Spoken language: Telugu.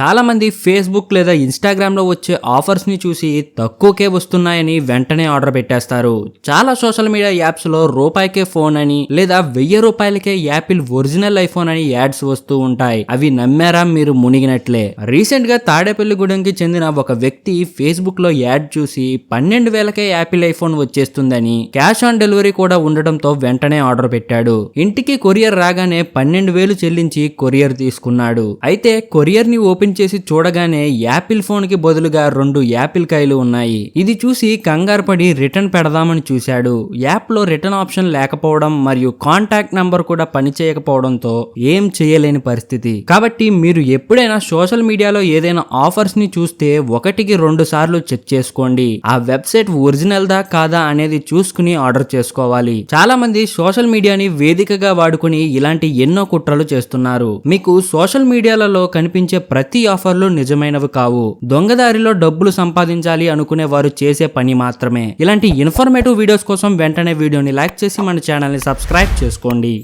చాలామంది ఫేస్బుక్ లేదా ఇన్స్టాగ్రామ్లో వచ్చే ఆఫర్స్ని చూసి తక్కువకే వస్తున్నాయని వెంటనే ఆర్డర్ పెట్టేస్తారు. చాలా సోషల్ మీడియా యాప్స్లో రూపాయికే ఫోన్ అని లేదా వెయ్యి రూపాయలకే యాపిల్ ఒరిజినల్ ఐఫోన్ అని యాడ్స్ వస్తూ ఉంటాయి. అవి నమ్మారా మీరు మునిగినట్లే. రీసెంట్గా తాడేపల్లిగూడెంకి చెందిన ఒక వ్యక్తి ఫేస్బుక్లో యాడ్ చూసి పన్నెండు వేలకే యాపిల్ ఐఫోన్ వచ్చేస్తుందని క్యాష్ ఆన్ డెలివరీ కూడా ఉండడంతో వెంటనే ఆర్డర్ పెట్టాడు. ఇంటికి కొరియర్ రాగానే పన్నెండు వేలు చెల్లించి కొరియర్ తీసుకున్నాడు. అయితే కొరియర్ని ఓపెన్ ఓపెన్ చేసి చూడగానే యాపిల్ ఫోన్కి బదులుగా రెండు యాపిల్ కాయలు ఉన్నాయి. ఇది చూసి కంగారు పడి రిటర్న్ పెడదామని చూశాడు. యాప్లో రిటర్న్ ఆప్షన్ లేకపోవడం మరియు కాంటాక్ట్ నంబర్ కూడా పనిచేయకపోవడంతో ఏం చేయలేని పరిస్థితి. కాబట్టి మీరు ఎప్పుడైనా సోషల్ మీడియాలో ఏదైనా ఆఫర్స్ని చూస్తే ఒకటికి రెండు సార్లు చెక్ చేసుకోండి. ఆ వెబ్సైట్ ఒరిజినల్ దా కాదా అనేది చూసుకుని ఆర్డర్ చేసుకోవాలి. చాలా మంది సోషల్ మీడియాని వేదికగా వాడుకుని ఇలాంటి ఎన్నో కుట్రలు చేస్తున్నారు. మీకు సోషల్ మీడియాలలో కనిపించే ప్రతి ఆఫర్లు నిజమైనవి కావు. దొంగదారిలో డబ్బులు సంపాదించాలి అనుకునే వారు చేసే పని మాత్రమే. ఇలాంటి ఇన్ఫర్మేటివ్ వీడియోస్ కోసం వెంటనే వీడియోని లైక్ చేసి మన ఛానల్ని సబ్స్క్రైబ్ చేసుకోండి.